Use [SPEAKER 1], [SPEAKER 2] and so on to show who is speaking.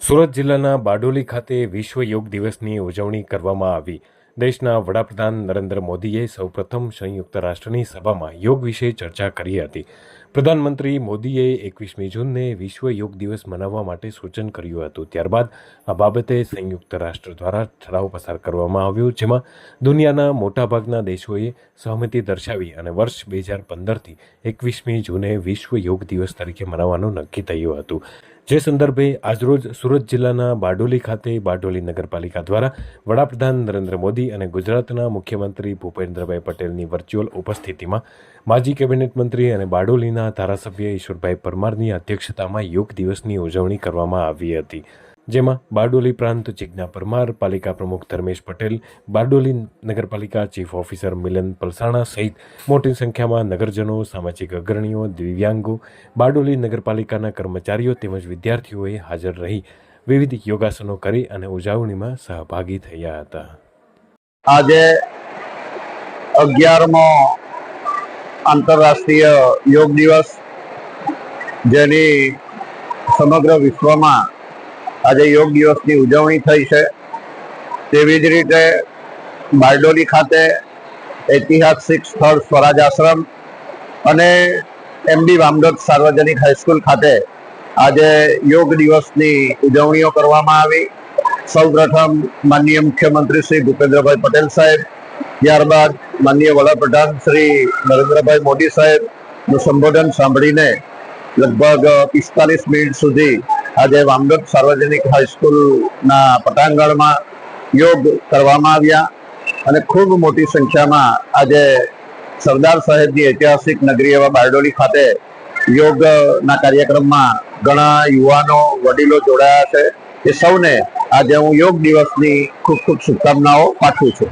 [SPEAKER 1] સુરત જિલ્લાના બારડોલી ખાતે વિશ્વ યોગ દિવસની ઉજવણી કરવામાં આવી. દેશના વડાપ્રધાન નરેન્દ્ર મોદીએ સૌપ્રથમ સંયુક્ત રાષ્ટ્રની સભામાં યોગ વિશે ચર્ચા કરી હતી. પ્રધાનમંત્રી મોદીએ એકવીસમી જૂનને વિશ્વ યોગ દિવસ મનાવવા માટે સૂચન કર્યું હતું. ત્યારબાદ આ બાબતે સંયુક્ત રાષ્ટ્ર દ્વારા ઠરાવ પસાર કરવામાં આવ્યો, જેમાં દુનિયાના મોટાભાગના દેશોએ સહમતિ દર્શાવી અને વર્ષ બે હજાર પંદરથી એકવીસમી જૂને વિશ્વ યોગ દિવસ તરીકે મનાવવાનું નક્કી થયું હતું. જે સંદર્ભે આજરોજ સુરત જિલ્લાના બારડોલી ખાતે બારડોલી નગરપાલિકા દ્વારા વડાપ્રધાન નરેન્દ્ર મોદી અને ગુજરાતના મુખ્યમંત્રી ભૂપેન્દ્રભાઈ પટેલની વર્ચ્યુઅલ ઉપસ્થિતિમાં માજી કેબિનેટ મંત્રી અને બારડોલીના ધારાસભ્ય ઈશ્વરભાઈ પરમારની અધ્યક્ષતામાં યોગ દિવસની ઉજવણી કરવામાં આવી હતી. જેમાં બારડોલી પ્રાંત જિજ્ઞા પરમાર, પાલિકા પ્રમુખ ધર્મેશ પટેલ, બારડોલી નગરપાલિકા ચીફ ઓફિસર મિલન પલસાણા સહિત મોટી સંખ્યામાં નગરજનો, સામાજિક અગ્રણીઓ, દિવ્યાંગો, બારડોલી નગરપાલિકાના કર્મચારીઓ તેમજ વિદ્યાર્થીઓએ હાજર રહી વિવિધ યોગાસનો કરી અને ઉજવણીમાં સહભાગી થયા હતા.
[SPEAKER 2] આજે અગિયારમો આંતરરાષ્ટ્રીય યોગ દિવસ, જેની સમગ્ર વિશ્વમાં આજે યોગ દિવસની ઉજવણી થઈ છે. તેવી જ રીતે બારડોલી ખાતે ઐતિહાસિક સ્થળ સ્વરાજ આશ્રમ અને એમડી વામદત સાર્વજનિક હાઈસ્કૂલ ખાતે આજે યોગ દિવસની ઉજવણીઓ કરવામાં આવી. સૌપ્રથમ માનનીય મુખ્યમંત્રી શ્રી ભૂપેન્દ્રભાઈ પટેલ સાહેબ, ત્યારબાદ માનનીય વડાપ્રધાન શ્રી નરેન્દ્રભાઈ મોદી સાહેબનું સંબોધન સાંભળીને લગભગ પિસ્તાલીસ મિનિટ સુધી આજે વામદત સાર્વજનિક હાઈસ્કૂલના પટાંગણમાં યોગ કરવામાં આવ્યા અને ખૂબ મોટી સંખ્યામાં આજે સરદાર સાહેબની ઐતિહાસિક નગરી એવા બારડોલી ખાતે યોગના કાર્યક્રમમાં ઘણા યુવાનો, વડીલો જોડાયા છે. એ સૌને આજે હું યોગ દિવસની ખૂબ ખૂબ શુભકામનાઓ પાઠવું છું.